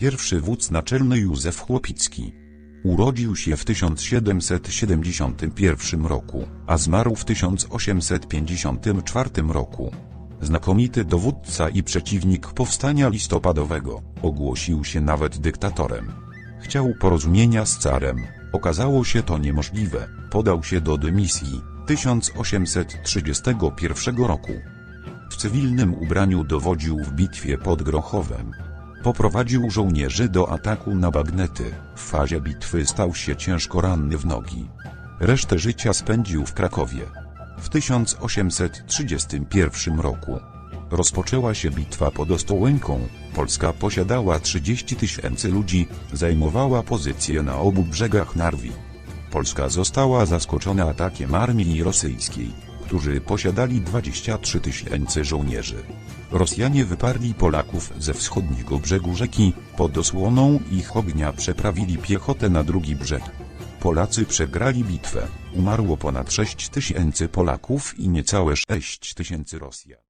Pierwszy wódz naczelny Józef Chłopicki. Urodził się w 1771 roku, a zmarł w 1854 roku. Znakomity dowódca i przeciwnik powstania listopadowego, ogłosił się nawet dyktatorem. Chciał porozumienia z carem, okazało się to niemożliwe, podał się do dymisji 1831 roku. W cywilnym ubraniu dowodził w bitwie pod Grochowem. Poprowadził żołnierzy do ataku na bagnety. W fazie bitwy stał się ciężko ranny w nogi. Resztę życia spędził w Krakowie. W 1831 roku rozpoczęła się bitwa pod Ostołęką. Polska posiadała 30 tysięcy ludzi, zajmowała pozycje na obu brzegach Narwi. Polska została zaskoczona atakiem armii rosyjskiej, którzy posiadali 23 tysięcy żołnierzy. Rosjanie wyparli Polaków ze wschodniego brzegu rzeki, pod osłoną ich ognia przeprawili piechotę na drugi brzeg. Polacy przegrali bitwę, umarło ponad 6 tysięcy Polaków i niecałe 6 tysięcy Rosjan.